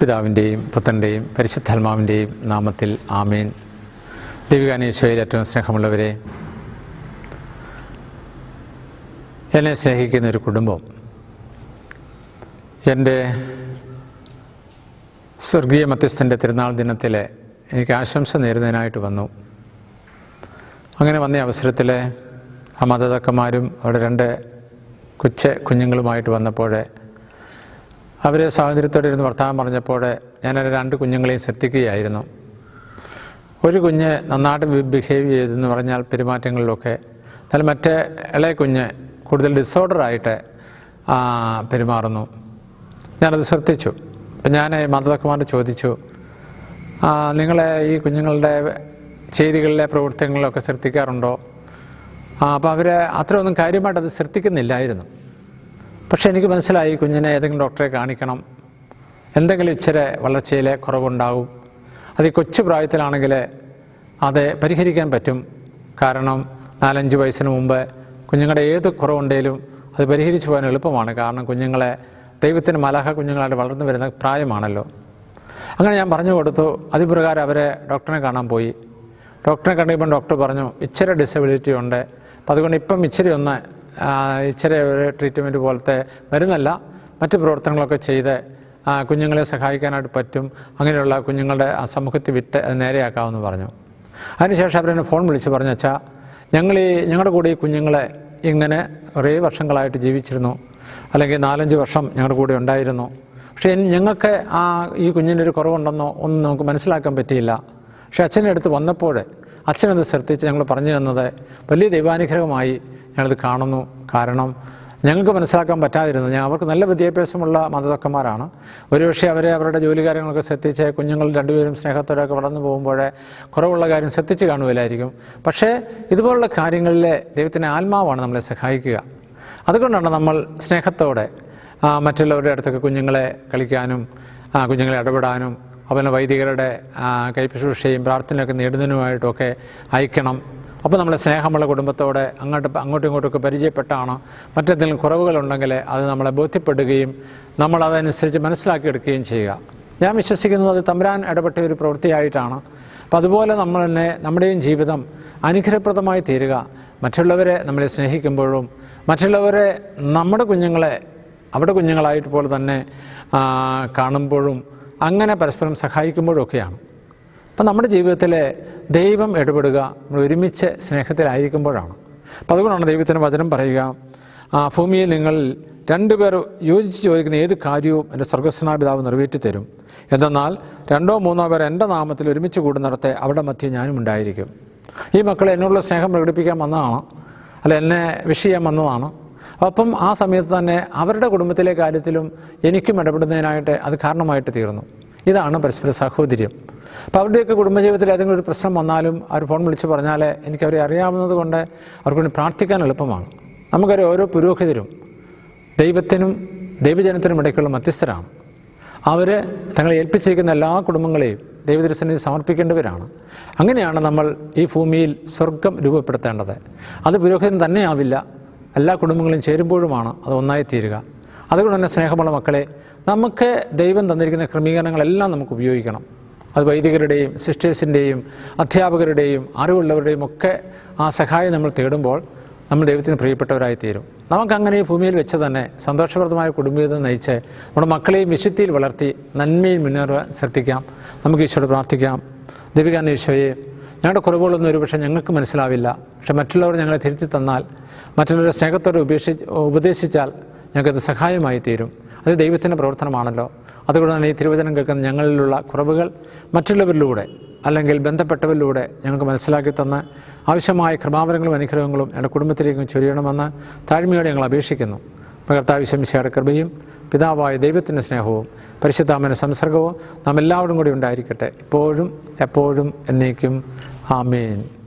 പിതാവിന്റെയും പുത്രന്റെയും പരിശുദ്ധാത്മാവിന്റെയും നാമത്തിൽ ആമേൻ. ദൈവികാനീശ്വയിൽ ഏറ്റവും സ്നേഹമുള്ളവരെ എന്നെ സ്നേഹിക്കുന്ന ഒരു കുടുംബം എന്റെ സ്വർഗീയ മധ്യസ്ഥന്റെ തിരുനാൾ ദിനത്തിൽ എനിക്ക് ആശംസ നേരുന്നതിനായിട്ട് വന്നു. അങ്ങനെ വന്ന അവസരത്തിൽ ആ മതതക്കന്മാരും അവിടെ രണ്ട് കൊച്ചു കുഞ്ഞുങ്ങളുമായിട്ട് വന്നപ്പോൾ അവർ സ്വാതന്ത്ര്യത്തോടെ ഇരുന്ന് വർത്തമാനം പറഞ്ഞപ്പോൾ ഞാൻ എന്റെ രണ്ട് കുഞ്ഞുങ്ങളെയും ശ്രദ്ധിക്കുകയായിരുന്നു. ഒരു കുഞ്ഞ് നന്നായിട്ട് ബിഹേവ് ചെയ്തെന്ന് പറഞ്ഞാൽ പെരുമാറ്റങ്ങളിലൊക്കെ എന്നാൽ മറ്റേ ഇളയ കുഞ്ഞ് കൂടുതൽ ഡിസോർഡറായിട്ട് പെരുമാറുന്നു. ഞാനത് ശ്രദ്ധിച്ചു. അപ്പം ഞാൻ മതതക്കുമാരോട് ചോദിച്ചു "ആ, നിങ്ങളെ ഈ കുഞ്ഞുങ്ങളുടെ ചെയ്തികളിലെ പ്രവൃത്തികളിലൊക്കെ ശ്രദ്ധിക്കാറുണ്ടോ? അപ്പോൾ അവർ അത്രയൊന്നും കാര്യമായിട്ട് ശ്രദ്ധിക്കുന്നില്ലായിരുന്നു. പക്ഷേ എനിക്ക് മനസ്സിലായി കുഞ്ഞിനെ ഏതെങ്കിലും ഡോക്ടറെ കാണിക്കണം. എന്തെങ്കിലും ഇച്ചിരി വളർച്ചയിലെ കുറവുണ്ടാകും അത് ഈ കൊച്ചു പ്രായത്തിലാണെങ്കിൽ അത് പരിഹരിക്കാൻ പറ്റും. കാരണം നാലഞ്ച് വയസ്സിന് മുമ്പ് കുഞ്ഞുങ്ങളുടെ ഏത് കുറവുണ്ടെങ്കിലും അത് പരിഹരിച്ചു പോകാൻ എളുപ്പമാണ്. കാരണം കുഞ്ഞുങ്ങളെ ദൈവത്തിന് മലഹ കുഞ്ഞുങ്ങളായിട്ട് വളർന്നു വരുന്ന പ്രായമാണല്ലോ. അങ്ങനെ ഞാൻ പറഞ്ഞു കൊടുത്തു. അതിപ്രകാരം അവരെ ഡോക്ടറിനെ കാണാൻ പോയി. ഡോക്ടറെ കണ്ടപ്പോൾ ഡോക്ടർ പറഞ്ഞു ഇച്ചിരി ഡിസബിലിറ്റി ഉണ്ട്. അപ്പം അതുകൊണ്ട് ഇപ്പം ഇച്ചിരി ഒന്ന് ഇച്ചിരി ഒരു ട്രീറ്റ്മെന്റ് പോലത്തെ മരുന്നല്ല. മറ്റ് പ്രവർത്തനങ്ങളൊക്കെ ചെയ്ത് കുഞ്ഞുങ്ങളെ സഹായിക്കാനായിട്ട് പറ്റും. അങ്ങനെയുള്ള കുഞ്ഞുങ്ങളുടെ ആ സമൂഹത്തിൽ വിട്ട് നേരെയാക്കാമെന്ന് പറഞ്ഞു. അതിനുശേഷം അവരെന്നെ ഫോൺ വിളിച്ച് പറഞ്ഞു വെച്ചാൽ ഞങ്ങൾ ഈ ഞങ്ങളുടെ കൂടെ ഈ കുഞ്ഞുങ്ങളെ ഇങ്ങനെ കുറേ വർഷങ്ങളായിട്ട് ജീവിച്ചിരുന്നു. അല്ലെങ്കിൽ നാലഞ്ച് വർഷം ഞങ്ങളുടെ കൂടെ ഉണ്ടായിരുന്നു. പക്ഷേ ഞങ്ങൾക്ക് ആ ഈ കുഞ്ഞിന്റെ ഒരു കുറവുണ്ടെന്നോ ഒന്നും നമുക്ക് മനസ്സിലാക്കാൻ പറ്റിയില്ല. പക്ഷേ അച്ഛന്റെ അടുത്ത് വന്നപ്പോൾ അച്ഛനത് ശ്രദ്ധിച്ച് ഞങ്ങൾ പറഞ്ഞു തന്നത് വലിയ ദൈവാനുഗ്രഹമായി ഞങ്ങളത് കാണുന്നു. കാരണം ഞങ്ങൾക്ക് മനസ്സിലാക്കാൻ പറ്റാതിരുന്നു ഞാൻ അവർക്ക് നല്ല വിദ്യാഭ്യാസമുള്ള മതതക്കന്മാരാണ് ഒരുപക്ഷെ അവരെ അവരുടെ ജോലി കാര്യങ്ങളൊക്കെ ശ്രദ്ധിച്ച് കുഞ്ഞുങ്ങൾ രണ്ടുപേരും സ്നേഹത്തോടെയൊക്കെ വളർന്നു പോകുമ്പോഴേ കുറവുള്ള കാര്യം ശ്രദ്ധിച്ച് കാണുകയില്ലായിരിക്കും. പക്ഷേ ഇതുപോലുള്ള കാര്യങ്ങളിലെ ദൈവത്തിന്റെ ആത്മാവാണ് നമ്മളെ സഹായിക്കുക. അതുകൊണ്ടാണ് നമ്മൾ സ്നേഹത്തോടെ മറ്റുള്ളവരുടെ അടുത്തൊക്കെ കുഞ്ഞുങ്ങളെ കളിക്കാനും കുഞ്ഞുങ്ങളെ ഇടപെടാനും അതുപോലെ വൈദികരുടെ കൈപ്പുശ്രൂഷയും പ്രാർത്ഥനയൊക്കെ നേടുന്നതിനുമായിട്ടൊക്കെ അയക്കണം. അപ്പോൾ നമ്മളെ സ്നേഹമുള്ള കുടുംബത്തോടെ അങ്ങോട്ട് അങ്ങോട്ടും ഇങ്ങോട്ടൊക്കെ പരിചയപ്പെട്ടാണ്. മറ്റെന്തെങ്കിലും കുറവുകളുണ്ടെങ്കിൽ അത് നമ്മളെ ബോധ്യപ്പെടുകയും നമ്മൾ അതനുസരിച്ച് മനസ്സിലാക്കിയെടുക്കുകയും ചെയ്യുക. ഞാൻ വിശ്വസിക്കുന്നത് അത് തമ്പുരാൻ ഇടപെട്ട ഒരു പ്രവൃത്തിയായിട്ടാണ്. അപ്പം അതുപോലെ നമ്മൾ തന്നെ നമ്മുടെയും ജീവിതം അനുഗ്രഹപ്രദമായി തീരുക. മറ്റുള്ളവരെ നമ്മളെ സ്നേഹിക്കുമ്പോഴും മറ്റുള്ളവരെ നമ്മുടെ കുഞ്ഞുങ്ങളെ അവിടെ കുഞ്ഞുങ്ങളായിട്ട് പോലെ തന്നെ കാണുമ്പോഴും അങ്ങനെ പരസ്പരം സഹായിക്കുമ്പോഴൊക്കെയാണ് അപ്പം നമ്മുടെ ജീവിതത്തിൽ ദൈവം ഇടപെടുക നമ്മൾ ഒരുമിച്ച് സ്നേഹത്തിലായിരിക്കുമ്പോഴാണ്. അപ്പം അതുകൊണ്ടാണ് ദൈവത്തിന്റെ വചനം പറയുക ആ ഭൂമിയിൽ നിങ്ങൾ രണ്ടുപേർ യോജിച്ച് ചോദിക്കുന്ന ഏത് കാര്യവും എന്റെ സ്വർഗസ്നാപിതാവ് നിറവേറ്റി തരും. എന്തെന്നാൽ രണ്ടോ മൂന്നോ പേർ എന്റെ നാമത്തിൽ ഒരുമിച്ച് കൂടുന്നിടത്തെ അവിടെ മധ്യേ ഞാനും ഉണ്ടായിരിക്കും. ഈ മക്കളെ എന്നോടുള്ള സ്നേഹം പ്രകടിപ്പിക്കാൻ വന്നതാണ് അല്ല എന്നെ വിഷ് ചെയ്യാൻ വന്നതാണ്. അപ്പം ആ സമയത്ത് തന്നെ അവരുടെ കുടുംബത്തിലെ കാര്യത്തിലും എനിക്കും ഇടപെടുന്നതിനായിട്ട് അത് കാരണമായിട്ട് തീർന്നു. ഇതാണ് പരസ്പര സഹോദര്യം. അപ്പോൾ അവരുടെയൊക്കെ കുടുംബജീവിതത്തിൽ ഏതെങ്കിലും ഒരു പ്രശ്നം വന്നാലും അവർ ഫോൺ വിളിച്ച് പറഞ്ഞാൽ എനിക്ക് അവരെ അറിയാവുന്നത് കൊണ്ട് അവർക്ക് വേണ്ടി പ്രാർത്ഥിക്കാൻ എളുപ്പമാണ്. നമുക്കറിയാം ഓരോ പുരോഹിതരും ദൈവത്തിനും ദൈവജനത്തിനും ഇടയ്ക്കുള്ള മധ്യസ്ഥരാണ്. അവർ തങ്ങളെ ഏൽപ്പിച്ചിരിക്കുന്ന എല്ലാ കുടുംബങ്ങളെയും ദൈവദർശനം സമർപ്പിക്കേണ്ടവരാണ്. അങ്ങനെയാണ് നമ്മൾ ഈ ഭൂമിയിൽ സ്വർഗം രൂപപ്പെടുത്തേണ്ടത്. അത് പുരോഹിതൻ തന്നെയാവില്ല. എല്ലാ കുടുംബങ്ങളും ചേരുമ്പോഴുമാണ് അത് ഒന്നായി തീരുക അതുകൊണ്ട് തന്നെ സ്നേഹമുള്ള മക്കളെ നമുക്ക് ദൈവം തന്നിരിക്കുന്ന ക്രമീകരണങ്ങളെല്ലാം നമുക്ക് ഉപയോഗിക്കണം. അത് വൈദികരുടെയും സിസ്റ്റേഴ്സിന്റെയും അധ്യാപകരുടെയും അറിവുള്ളവരുടെയും ഒക്കെ ആ സഹായം നമ്മൾ തേടുമ്പോൾ നമ്മൾ ദൈവത്തിന് പ്രിയപ്പെട്ടവരായി തീരും നമുക്കങ്ങനെ ഈ ഭൂമിയിൽ വെച്ച് തന്നെ സന്തോഷപ്രദമായ കുടുംബജീവിതം നയിച്ച് നമ്മുടെ മക്കളെയും വിശുദ്ധിയിൽ വളർത്തി നന്മയിൽ മുന്നേറുവാൻ ശ്രദ്ധിക്കാം. നമുക്ക് ഈശോയോട് പ്രാർത്ഥിക്കാം. ദൈവികാന ഈശോയെ ഞങ്ങളുടെ കുറവുകളൊന്നും ഒരുപക്ഷെ ഞങ്ങൾക്ക് മനസ്സിലാവില്ല. പക്ഷെ മറ്റുള്ളവർ ഞങ്ങളെ തിരുത്തി തന്നാൽ മറ്റുള്ളവരുടെ സ്നേഹത്തോടെ ഉപേക്ഷിച്ച് ഉപദേശിച്ചാൽ ഞങ്ങൾക്കത് സഹായമായി തീരും അത് ദൈവത്തിന്റെ പ്രവർത്തനമാണല്ലോ. അതുകൊണ്ട് തന്നെ ഈ തിരുവചനം കേൾക്കുന്ന ഞങ്ങളിലുള്ള കുറവുകൾ മറ്റുള്ളവരിലൂടെ അല്ലെങ്കിൽ ബന്ധപ്പെട്ടവരിലൂടെ ഞങ്ങൾക്ക് മനസ്സിലാക്കി തന്ന് ആവശ്യമായ കൃപാവരങ്ങളും അനുഗ്രഹങ്ങളും എന്റെ കുടുംബത്തിലേക്കും ചൊരിയണമെന്ന് താഴ്മയോടെ ഞങ്ങൾ അപേക്ഷിക്കുന്നു. കർത്താവിശംശയുടെ കൃപയും പിതാവായ ദൈവത്തിന്റെ സ്നേഹവും പരിശുദ്ധാമന സംസർഗവും നാം എല്ലാവരും കൂടി ഉണ്ടായിരിക്കട്ടെ. ഇപ്പോഴും എപ്പോഴും എന്നേക്കും. ആമേൻ.